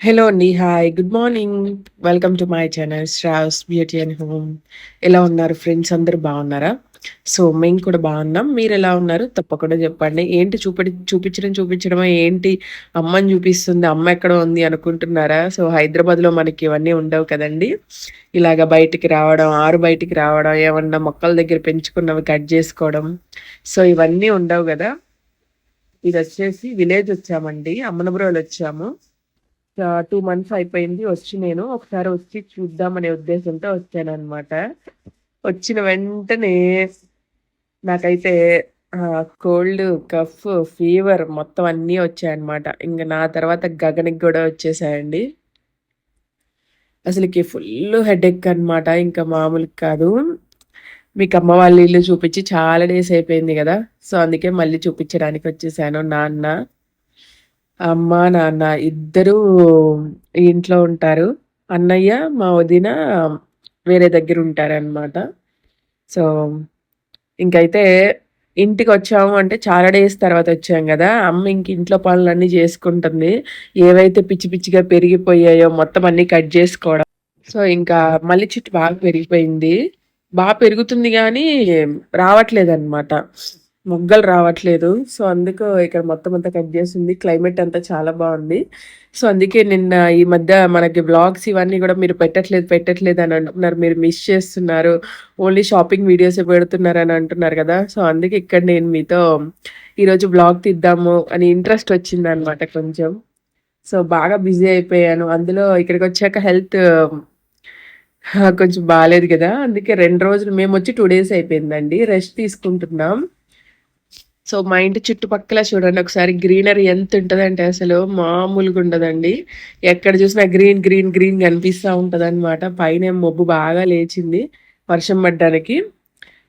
Hello అండి. Hi. Good morning. Welcome to my channel Shravs beauty and home. ఎలా ఉన్నారు friends అందరూ బాగున్నారా? సో, మేము కూడా బాగున్నాం. మీరు ఎలా ఉన్నారు? తప్పకుండా చెప్పండి. ఏంటి చూపడి చూపించడం చూపించడమా ఏంటి అమ్మని చూపిస్తుంది, అమ్మ ఎక్కడో ఉంది అనుకుంటున్నారా? సో, హైదరాబాద్‌లో మనకి ఇవన్నీ ఉండవు కదండీ! ఇలాగ బయటికి రావడం, ఆరు బయటికి రావడం, ఏమన్నా మొక్కల దగ్గర పెంచుకున్నవి కట్ చేసుకోవడం. సో, ఇవన్నీ ఉండవు కదా ఇది వచ్చేసి విలేజ్ వచ్చామండి. అమ్మనబురోలొచ్చాము. వచ్చాము టూ మంత్స్ అయిపోయింది వచ్చి నేను. ఒకసారి వచ్చి చూద్దామనే ఉద్దేశంతో వచ్చాననమాట. వచ్చిన వెంటనే నాకైతే కోల్డ్, కఫ్, ఫీవర్ మొత్తం అన్నీ వచ్చాయన్నమాట. ఇంక నా తర్వాత గగనికి కూడా వచ్చేసాయండి. అసలుకి ఫుల్ హెడేక్ అనమాట. ఇంకా మామూలుగా కాదు. మీకు అమ్మ వాళ్ళ ఇల్లు చూపించి చాలా డేస్ అయిపోయింది కదా సో, అందుకే మళ్ళీ చూపించడానికి వచ్చేసాను. నాన్న, అమ్మ, నాన్న ఇద్దరూ ఇంట్లో ఉంటారు. అన్నయ్య, మా వదిన వేరే దగ్గర ఉంటారనమాట. సో, ఇంకైతే ఇంటికొచ్చాము అంటే చాలా డేస్ తర్వాత వచ్చాం గదా! అమ్మ ఇంక ఇంట్లో పనులన్నీ చేసుకుంటుంది. ఏవైతే పిచ్చి పిచ్చిగా పెరిగిపోయాయో మొత్తం అన్నీ కట్ జేసుకోవడం. సో, ఇంకా మల్లి చెట్టు బాగా పెరిగిపోయింది. బా పెరుగుతుంది గానీ రావట్లేదనమాట. మొగ్గలు రావట్లేదు. సో, అందుకు ఇక్కడ మొత్తం అంతా కట్ చేసింది క్లైమేట్ అంతా చాలా బాగుంది సో, అందుకే నిన్న ఈ మధ్య మనకి బ్లాగ్స్ ఇవన్నీ కూడా మీరు పెట్టట్లేదు, పెట్టట్లేదు అని అంటున్నారు. మీరు మిస్ చేస్తున్నారు. ఓన్లీ షాపింగ్ వీడియోసే అని అంటున్నారు కదా సో, అందుకే ఇక్కడ నేను మీతో ఈరోజు బ్లాగ్ తీద్దాము అని ఇంట్రెస్ట్ వచ్చిందనమాట కొంచెం. సో, బాగా బిజీ అయిపోయాను. అందులో ఇక్కడికి వచ్చాక హెల్త్ కొంచెం బాగాలేదు కదా అందుకే రెండు రోజులు మేము వచ్చి టూ డేస్ అయిపోయిందండి. రెస్ట్ తీసుకుంటున్నాం. సో, మా ఇంటి చుట్టుపక్కల చూడండి ఒకసారి గ్రీనరీ ఎంత ఉంటుందంటే అసలు మామూలుగా ఉండదండి. ఎక్కడ చూసినా గ్రీన్, గ్రీన్, గ్రీన్ కనిపిస్తూ ఉంటుంది అనమాట పైన మబ్బు బాగా లేచింది వర్షం పడ్డానికి.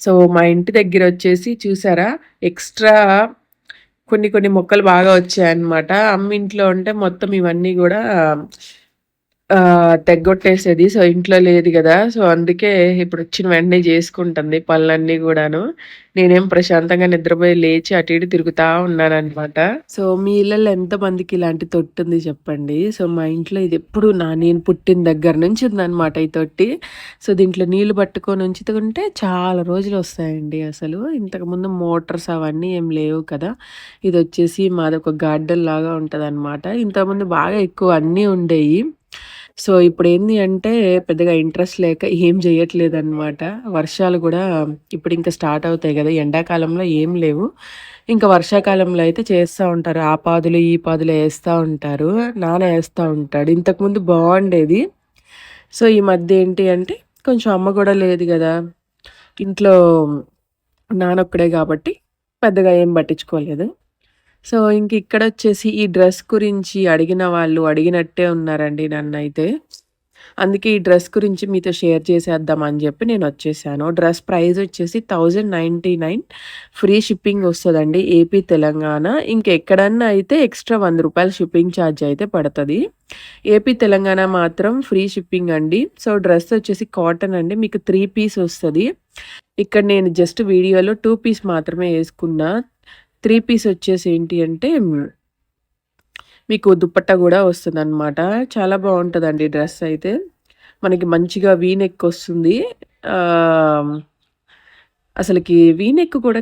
సో, మా ఇంటి దగ్గర వచ్చేసి చూసారా ఎక్స్‌ట్రా కొన్ని కొన్ని మొక్కలు బాగా వచ్చాయన్నమాట. అమ్మ ఇంట్లో ఉంటే మొత్తం ఇవన్నీ కూడా తెగ్గొట్టేసేది. సో, ఇంట్లో లేదు కదా సో, అందుకే ఇప్పుడు వచ్చిన వెంటనే చేసుకుంటుంది పనులన్నీ కూడాను నేనేం ప్రశాంతంగా నిద్రపోయి లేచి అటు ఇటు తిరుగుతా ఉన్నాననమాట. సో, మీ ఇళ్ళల్లో ఎంతమందికి ఇలాంటి తొట్టుంది చెప్పండి. సో, మా ఇంట్లో ఇది ఎప్పుడు నా నేను పుట్టిన దగ్గర నుంచి ఉందనమాట ఈ తొట్టి. సో, దీంట్లో నీళ్ళు పట్టుకొని ఉంచుతుంటే చాలా రోజులు వస్తాయండి అసలు. ఇంతకుముందు మోటార్స్ అవన్నీ ఏం లేవు కదా! ఇది వచ్చేసి మాదొక గార్డెన్ లాగా ఉంటదనమాట. ఇంతకుముందు బాగా ఎక్కువ అన్నీ ఉండేవి సో, ఇప్పుడు ఏంది అంటే పెద్దగా ఇంట్రెస్ట్ లేక ఏం జేయట్లేదనమాట. వర్షాలు కూడా ఇప్పుడు ఇంకా స్టార్ట్ అవుతాయి కదా ఎండాకాలంలో ఏం లేవు. ఇంకా వర్షాకాలంలో అయితే చేస్తూ ఉంటారు. ఆ పాదులు, ఈ పాదులు వేస్తూ ఉంటారు. నాన్న వేస్తూ ఉంటాడు. ఇంతకుముందు బాగుండేది సో, ఈ మధ్య ఏంటి అంటే కొంచెం అమ్మ కూడా లేదు కదా ఇంట్లో నానొక్కడే కాబట్టి పెద్దగా ఏం పట్టించుకోలేదు. సో, ఇంక ఇక్కడ వచ్చేసి ఈ డ్రెస్ గురించి అడిగిన వాళ్ళు అడిగినట్టే ఉన్నారండి నన్నైతే. అందుకే ఈ డ్రెస్ గురించి మీతో షేర్ చేసేద్దాం అని నేను వచ్చేసాను డ్రెస్ ప్రైస్ వచ్చేసి 1099 ఫ్రీ షిప్పింగ్ వస్తుందండి ఏపీ, తెలంగాణ. ఇంకెక్కడన్నా అయితే ఎక్స్‌ట్రా వంద రూపాయలు షిప్పింగ్ ఛార్జ్ అయితే పడుతుంది ఏపీ, తెలంగాణ మాత్రం ఫ్రీ షిప్పింగ్ అండి. సో, డ్రెస్ వచ్చేసి కాటన్ అండి. మీకు త్రీ పీస్ వస్తుంది ఇక్కడ నేను జస్ట్ వీడియోలో టూ పీస్ మాత్రమే వేసుకున్నా త్రీ పీస్ వచ్చేసి ఏంటి అంటే మీకు దుప్పట్ట కూడా వస్తుంది అనమాట చాలా బాగుంటుందండి డ్రెస్ అయితే. మనకి మంచిగా వీనెక్ వస్తుంది. అసలుకి అసలకి వీ నెక్ కూడా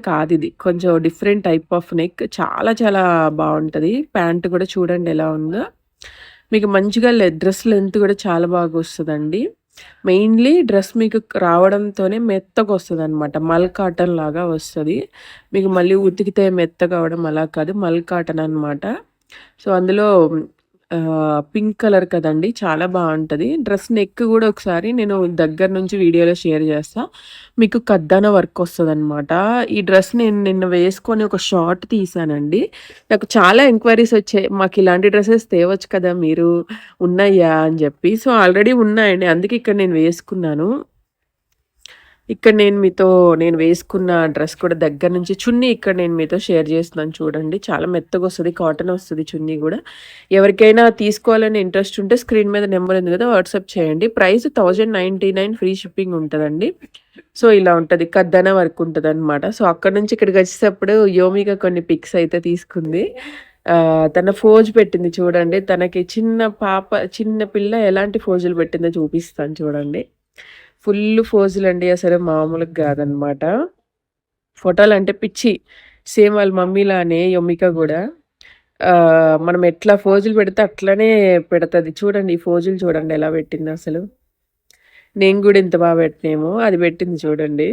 కొంచెం డిఫరెంట్ టైప్ ఆఫ్ నెక్. చాలా చాలా బాగుంటుంది ప్యాంట్ కూడా చూడండి ఎలా ఉందో. మీకు మంచిగా లె డ్రెస్ లెంత్ కూడా చాలా బాగా వస్తుందండి మెయిన్‌లీ డ్రెస్ మీకు రావడంతోనే మెత్తగా వస్తుంది మల్ కాటన్ లాగా వస్తుంది మీకు మళ్ళీ ఉతికితే మెత్తగా అవడం అలా కాదు. మల్ కాటన్ అనమాట. సో, అందులో పింక్ కలర్ కదండి చాలా బాగుంటుంది డ్రెస్ నెక్ కూడా ఒకసారి నేను దగ్గర నుంచి వీడియోలో షేర్ చేస్తా మీకు కద్దాన వర్క్ వస్తుంది అనమాట ఈ డ్రెస్ నేను నిన్న వేసుకొని ఒక షార్ట్ తీశానండి. నాకు చాలా ఎంక్వైరీస్ వచ్చాయి. మాకు ఇలాంటి డ్రెస్సెస్ తేవచ్చు కదా మీరు ఉన్నాయా అని చెప్పి సో, ఆల్రెడీ ఉన్నాయండి. అందుకే ఇక్కడ నేను వేసుకున్నాను. ఇక్కడ నేను మీతో నేను వేసుకున్న డ్రెస్ కూడా దగ్గర నుంచి చున్నీ ఇక్కడ నేను మీతో షేర్ చేస్తున్నాను చూడండి. చాలా మెత్తగా వస్తుంది కాటన్ వస్తుంది చున్నీ కూడా ఎవరికైనా తీసుకోవాలని ఇంట్రెస్ట్ ఉంటే స్క్రీన్ మీద నెంబర్ ఉంది కదా వాట్సాప్ చేయండి. ప్రైస్ 1099 ఫ్రీ షిప్పింగ్ ఉంటుందండి సో, ఇలా ఉంటుంది కద్దన వర్క్ ఉంటుంది అనమాట సో, అక్కడ నుంచి ఇక్కడికి వచ్చేటప్పుడు యోమిగా కొన్ని పిక్స్ అయితే తీసుకుంది. తన ఫోజు పెట్టింది చూడండి. తనకి చిన్న పాప చిన్న పిల్ల ఎలాంటి ఫోజులు పెట్టిందో చూపిస్తాను చూడండి. ఫుల్ ఫోజులు అండి అసలు మామూలుగా కాదనమాట ఫోటోలు అంటే పిచ్చి. సేమ్ వాళ్ళ మమ్మీలానే యమ్మిక కూడా మనం ఎట్లా ఫోజులు పెడితే అట్లనే పెడతది. చూడండి ఈ ఫోజులు చూడండి ఎలా పెట్టింది అసలు. నేను కూడా ఇంత బాగా పెట్టినేమో అది పెట్టింది చూడండి.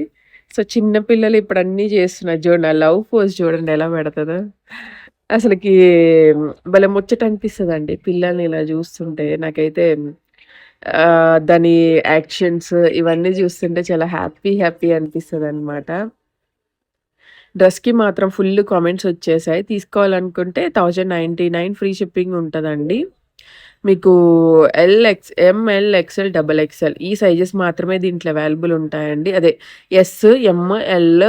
సో, చిన్నపిల్లలు ఇప్పుడు అన్నీ చేస్తున్నారు చూడండి. ఆ లవ్ ఫోజ్ చూడండి ఎలా పెడతదో. అసలుకి భలే ముచ్చట అనిపిస్తదండి పిల్లల్ని ఇలా చూస్తుంటే. నాకైతే దాని యాక్షన్స్ ఇవన్నీ చూస్తుంటే చాలా హ్యాపీ హ్యాపీ అనిపిస్తుంది అనమాట డ్రెస్‌కి మాత్రం ఫుల్ కామెంట్స్ వచ్చేసాయి. తీసుకోవాలనుకుంటే 1099 ఫ్రీ షిప్పింగ్ ఉంటుందండి మీకు L, X M, L, XL, double XL ఈ సైజెస్ మాత్రమే దీంట్లో అవైలబుల్ ఉంటాయండి. అదే S, ML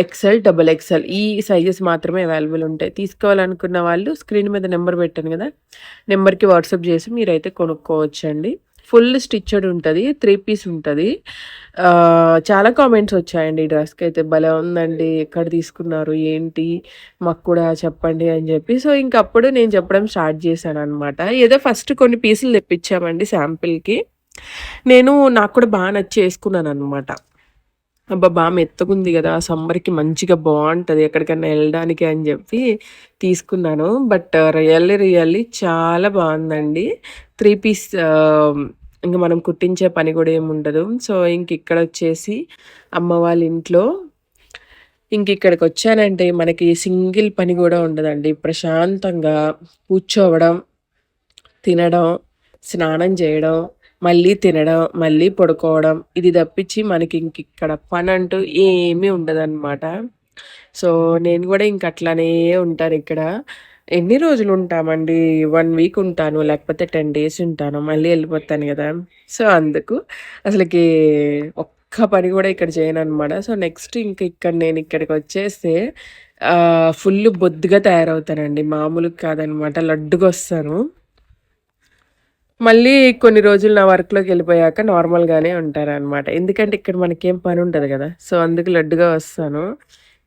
XL, double XL ఈ సైజెస్ మాత్రమే అవైలబుల్ ఉంటాయి. తీసుకోవాలనుకున్న వాళ్ళు స్క్రీన్ మీద నెంబర్ పెట్టాను కదా నెంబర్‌కి వాట్సాప్ చేసి మీరైతే కొనుక్కోవచ్చండి. ఫుల్ స్టిచ్డ్ ఉంటుంది త్రీ పీస్ ఉంటుంది చాలా కామెంట్స్ వచ్చాయండి ఈ డ్రెస్కి అయితే భలే ఉందండి. ఎక్కడ తీసుకున్నారు? ఏంటి? మాకు కూడా చెప్పండి అని చెప్పి సో, ఇంకప్పుడు నేను చెప్పడం స్టార్ట్ చేశాను అనమాట ఏదో ఫస్ట్ కొన్ని పీసులు తెప్పించామండి శాంపిల్‌కి. నేను నాకు కూడా బాగా నచ్చి వేసుకున్నాను అనమాట అబ్బా! బా మెత్తగుంది కదా సమ్మర్‌కి మంచిగా బాగుంటుంది ఎక్కడికైనా వెళ్ళడానికి అని చెప్పి తీసుకున్నాను. బట్ రియల్లీ రియల్లీ చాలా బాగుందండి త్రీ పీస్ ఇంకా మనం కుట్టించే పని కూడా ఏముండదు. సో, ఇంక ఇక్కడ వచ్చేసి అమ్మ వాళ్ళ ఇంట్లో ఇంకిక్కడికొచ్చానంటే మనకి సింగిల్ పని కూడా ఉండదండి. ప్రశాంతంగా కూర్చోవడం, తినడం, స్నానం చేయడం మళ్ళీ తినడం, మళ్ళీ పడుకోవడం. ఇది తప్పించి మనకి ఇంకిక్కడ అంటూ ఏమీ ఉండదనమాట. సో, నేను కూడా ఇంక అట్లానే ఉంటాను ఇక్కడ ఎన్ని రోజులు ఉంటామండి వన్ వీక్ ఉంటాను. లేకపోతే 10 డేస్ ఉంటాను. మళ్ళీ వెళ్ళిపోతాను కదా సో, అందుకు అసలకి ఒక్క పని కూడా ఇక్కడ చేయను అనమాట సో, నెక్స్ట్ ఇంక ఇక్కడ నేను ఇక్కడికి వచ్చేస్తే ఫుల్లు బొద్దుగా తయారవుతానండి. మామూలుగా కాదనమాట. లడ్డుగొస్తాను. మళ్ళీ కొన్ని రోజులు నా వర్క్లోకి వెళ్ళిపోయాక నార్మల్‌గానే ఉంటాననమాట. ఎందుకంటే ఇక్కడ మనకేం పని ఉంటుంది కదా సో, అందుకు లడ్డుగా వస్తాను.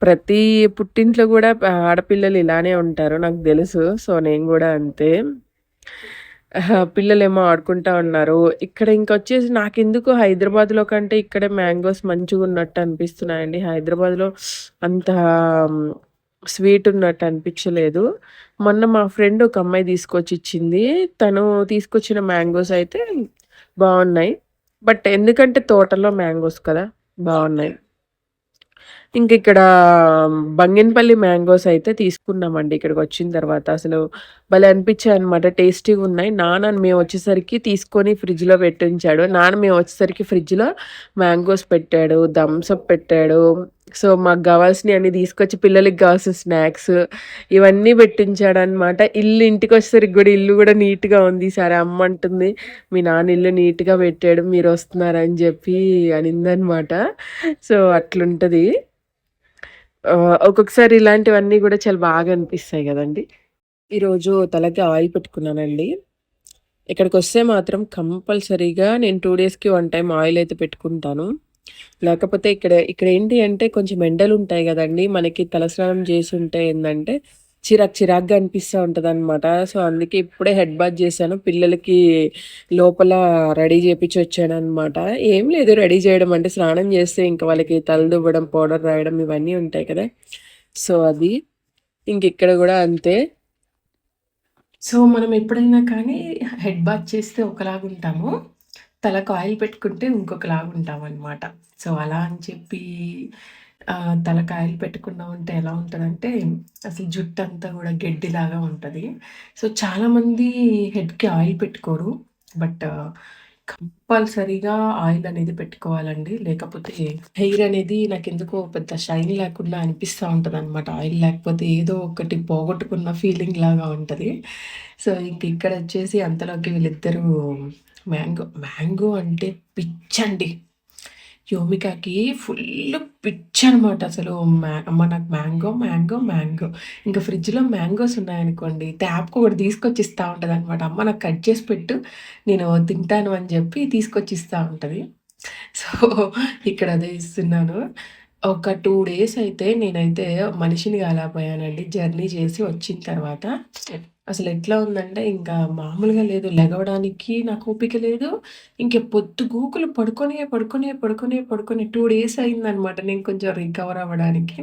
ప్రతి పుట్టింట్లో కూడా ఆడపిల్లలు ఇలానే ఉంటారు నాకు తెలుసు సో, నేను కూడా అంతే. ఆహా! పిల్లలేమో ఆడుకుంటా ఉన్నారు. ఇక్కడ ఇంకొచ్చేసి నాకెందుకో హైదరాబాద్‌లో కంటే ఇక్కడే మ్యాంగోస్ మంచిగా ఉన్నట్టు అనిపిస్తున్నాయండి. హైదరాబాద్‌లో అంత స్వీట్ ఉన్నట్టు అనిపించలేదు. మొన్న మా ఫ్రెండ్ ఒక అమ్మాయి తీసుకొచ్చి ఇచ్చింది తను తీసుకొచ్చిన మ్యాంగోస్ అయితే బాగున్నాయి బట్ ఎందుకంటే తోటలో మ్యాంగోస్ కదా! బాగున్నాయి ఇంక ఇక్కడ బంగినపల్లి మ్యాంగోస్ అయితే తీసుకున్నామండి ఇక్కడికి వచ్చిన తర్వాత. అసలు భలే అనిపించాయి అనమాట టేస్టీగా ఉన్నాయి నాన్న మేమొచ్చేసరికి తీసుకొని ఫ్రిడ్జ్‌లో పెట్టించాడు. నాన్న మేము వచ్చేసరికి ఫ్రిడ్జ్‌లో మ్యాంగోస్ పెట్టాడు, థమ్స్ అప్ పెట్టాడు. సో, మాకు గావాల్సినయన్నీ తీసుకొచ్చి పిల్లలకి కావాల్సిన స్నాక్స్ ఇవన్నీ పెట్టించాడు అనమాట ఇల్లు ఇంటికొచ్చేసరికి కూడా ఇల్లు కూడా నీట్‌గా ఉంది. సరే అమ్మ అంటుంది, "మీ నాన్న ఇల్లు నీట్‌గా పెట్టాడు. మీరు వస్తున్నారని చెప్పి అనిందనమాట. సో, అట్లుంటుంది ఒక్కొక్కసారి ఇలాంటివన్నీ కూడా చాలా బాగా అనిపిస్తాయి కదండి ఈరోజు తలకి ఆయిల్ పెట్టుకున్నానండి. ఇక్కడికి వస్తే మాత్రం కంపల్సరీగా నేను టూ డేస్‌కి వన్ టైం ఆయిల్ అయితే పెట్టుకుంటాను. లేకపోతే ఇక్కడ ఇక్కడ ఏంటి అంటే కొంచెం ఎండలుంటాయి కదండి మనకి తలస్నానం ఉంటే ఏంటంటే చిరాకు చిరాకుగా ఉంటుంది అనమాట సో, అందుకే ఇప్పుడే హెడ్ బాత్ చేశాను పిల్లలకి లోపల రెడీ చేపించి వచ్చాడనమాట ఏం లేదు రెడీ చేయడం అంటే స్నానం చేస్తే ఇంక వాళ్ళకి తల దువ్వడం, పౌడర్ రాయడం ఇవన్నీ ఉంటాయి కదా! సో, అది. ఇంక ఇక్కడ కూడా అంతే. సో, మనం ఎప్పుడైనా కానీ హెడ్ బాత్ చేస్తే ఒకలాగుంటాము. తలకు ఆయిల్ పెట్టుకుంటే ఇంకొకలాగుంటామనమాట. సో, అలా అని చెప్పి తలకు ఆయిల్ పెట్టకుండా ఉంటే ఎలా ఉంటుందంటే అసలు జుట్టు అంతా కూడా గడ్డిలాగా ఉంటుంది సో, చాలామంది హెడ్‌కి ఆయిల్ పెట్టుకోరు. బట్ కంపల్సరీగా ఆయిల్ అనేది పెట్టుకోవాలండి. లేకపోతే హెయిర్ అనేది నాకు ఎందుకో పెద్ద షైన్ లేకుండా అనిపిస్తా అనమాట ఆయిల్ లేకపోతే ఏదో ఒకటి పోగొట్టుకున్న ఫీలింగ్ లాగా ఉంటుంది సో, ఇంక ఇక్కడ వచ్చేసి అంతలోకి వీళ్ళిద్దరూ మ్యాంగో మ్యాంగో అంటే పిచ్చండి. యోమికకి ఫుల్లు పిచ్చనమాట అసలు. మ్యా అమ్మ నాకు మ్యాంగో, మ్యాంగో, మ్యాంగో. ఇంకా ఫ్రిడ్జ్‌లో మ్యాంగోస్ ఉన్నాయనుకోండి ట్యాప్‌కి ఒకటి తీసుకొచ్చి ఉంటుంది అనమాట అమ్మ నాకు కట్ చేసి పెట్టు నేను తింటాను అని చెప్పి తీసుకొచ్చి ఇస్తూ ఉంటుంది సో, ఇక్కడ అదే ఇస్తున్నాను. ఒక టూ డేస్ అయితే నేనైతే మనిషిని కాలేకపోయానండి. జర్నీ చేసి వచ్చిన తర్వాత. అసలు ఎట్లా ఉందంటే ఇంకా మామూలుగా లేదు. లెగవడానికి నాకు ఓపిక లేదు. ఇంకే పొద్దు గూకులు పడుకొనే, పడుకొనే, పడుకొనే, పడుకొని టూ డేస్ అయిందనమాట నేను కొంచెం రికవర్ అవ్వడానికి.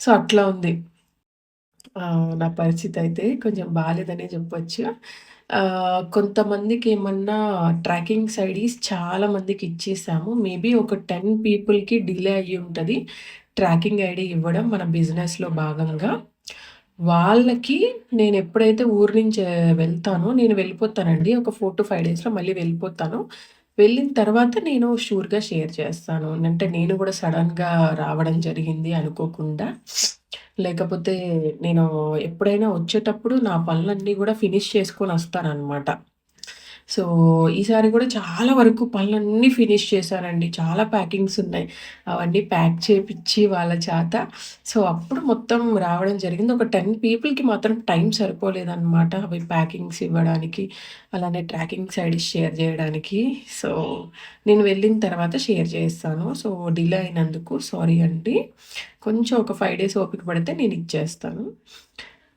సో, అట్లా ఉంది. నా పరిస్థితి అయితే కొంచెం బాగాలేదనే చెప్పొచ్చు. కొంతమందికి ఏమన్నా ట్రాకింగ్స్ సైడీస్ చాలా మందికిచ్చేసాము. మేబీ ఒక 10 పీపుల్‌కి డిలే అయ్యుంటది. ట్రాకింగ్ ఐడి ఇవ్వడం మన బిజినెస్‌లో భాగంగా. వాళ్ళకి నేను ఎప్పుడైతే ఊరు నుంచి వెళ్తానో నేను వెళ్ళిపోతానండి. ఒక 4-5 డేస్‌లో మళ్ళీ వెళ్ళిపోతాను. వెళ్ళిన తర్వాత నేను షూర్‌గా షేర్ చేస్తాను. అంటే నేను కూడా సడన్గా రావడం జరిగింది అనుకోకుండా. లేకపోతే నేను ఎప్పుడైనా వచ్చేటప్పుడు నా పనులన్నీ కూడా ఫినిష్ చేసుకొని వస్తానన్నమాట సో, ఈసారి కూడా చాలా వరకు పనులన్నీ ఫినిష్ చేశారండి చాలా ప్యాకింగ్స్ ఉన్నాయి. అవన్నీ ప్యాక్ చేపిచ్చి వాళ్ళ చేత సో, అప్పుడు మొత్తం రావడం జరిగింది. ఒక 10 పీపుల్‌కి మాత్రం టైం సరిపోలేదనమాట. అవి ప్యాకింగ్స్ ఇవ్వడానికి, అలానే ట్రాకింగ్ సైడ్ షేర్ చేయడానికి సో, నేను వెళ్ళిన తర్వాత షేర్ చేస్తాను. సో, డిలే అయినందుకు సారీ అండి. కొంచెం ఒక ఫైవ్ డేస్ ఓపిక పడితే నేను ఇచ్చేస్తాను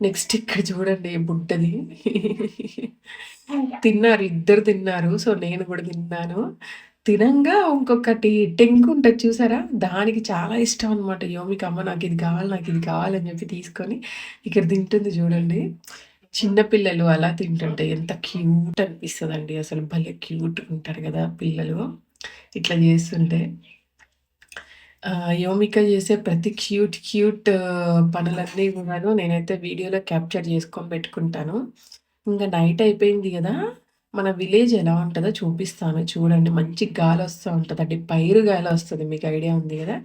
నెక్స్ట్ ఇక్కడ చూడండి బుట్టది తిన్నారు. ఇద్దరు తిన్నారు. సో, నేను కూడా తిన్నాను. తినంగా ఇంకొకటి టెంక్ ఉంటుంది చూసారా? దానికి చాలా ఇష్టం అనమాట. యోమికి అమ్మ నాకు ఇది కావాలి, నాకు ఇది కావాలని చెప్పి తీసుకొని ఇక్కడ తింటుంది చూడండి. చిన్నపిల్లలు అలా తింటుంటే ఎంత క్యూట్ అనిపిస్తుంది అండి అసలు భలే క్యూట్ ఉంటారు కదా పిల్లలు. ఇట్లా చేస్తుంటే. యోమిక చేసే ప్రతి క్యూట్, క్యూట్ పనులన్నీ కూడాను నేనైతే వీడియోలో క్యాప్చర్ చేసుకొని పెట్టుకుంటాను. ఇంక నైట్ అయిపోయింది గదా! మన విలేజ్ ఎలా ఉంటుందో చూపిస్తాను చూడండి. మంచి గాలి వస్తూ ఉంటుందండి పైరు గాలొస్తది. మీకు ఐడియా ఉంది కదా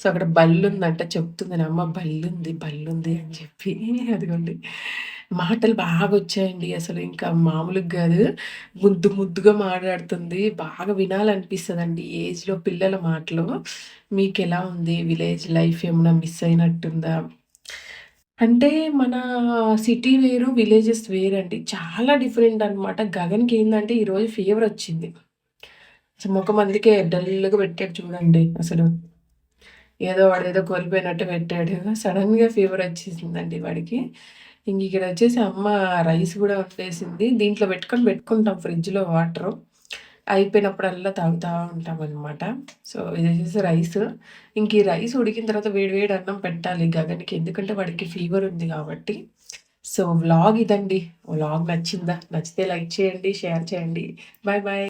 సో, అక్కడ బల్లుందంట చెప్తుంది నా అమ్మ బల్లుంది, బల్లుంది అని చెప్పి. అదిగోండి. మాటలు బాగా వచ్చాయండి అసలు ఇంకా మామూలుగా కాదు ముద్దు ముద్దుగా మాట్లాడుతుంది. బాగా వినాలనిపిస్తుంది అండి ఏజ్‌లో పిల్లల మాటలు. మీకు ఎలా ఉంది? విలేజ్ లైఫ్ ఏమైనా మిస్ అయినట్టుందా? అంటే మన సిటీ వేరు, విలేజెస్ వేరండి. చాలా డిఫరెంట్ అనమాట. ఏంటంటే ఈరోజు ఫీవర్ వచ్చింది అసలు మొఖం అందుకే డల్‌గా పెట్టాడు చూడండి అసలు. ఏదో వాడేదో కోల్పోయినట్టు పెట్టాడు. సడెన్‌గా ఫీవరొచ్చేసిందండి వాడికి. ఇంక ఇక్కడొచ్చేసి అమ్మ రైస్ గూడా వండేసింది. దీంట్లో పెట్టుకొని పెట్టుకుంటాం ఫ్రిడ్జ్‌లో వాటరు. అయిపోయినప్పుడల్లా తాగుతా ఉంటామనమాట. సో, ఇది వచ్చేసి రైస్ ఇంక ఈ రైస్ ఉడికిన తర్వాత వేడి వేడి అన్నం పెట్టాలి గగన్‌కి. ఎందుకంటే వాడికి ఫీవర్ ఉంది కాబట్టి సో, వ్లాగ్ ఇదండి. వ్లాగ్ నచ్చిందా? నచ్చితే లైక్ చేయండి, షేర్ చేయండి. Bye bye.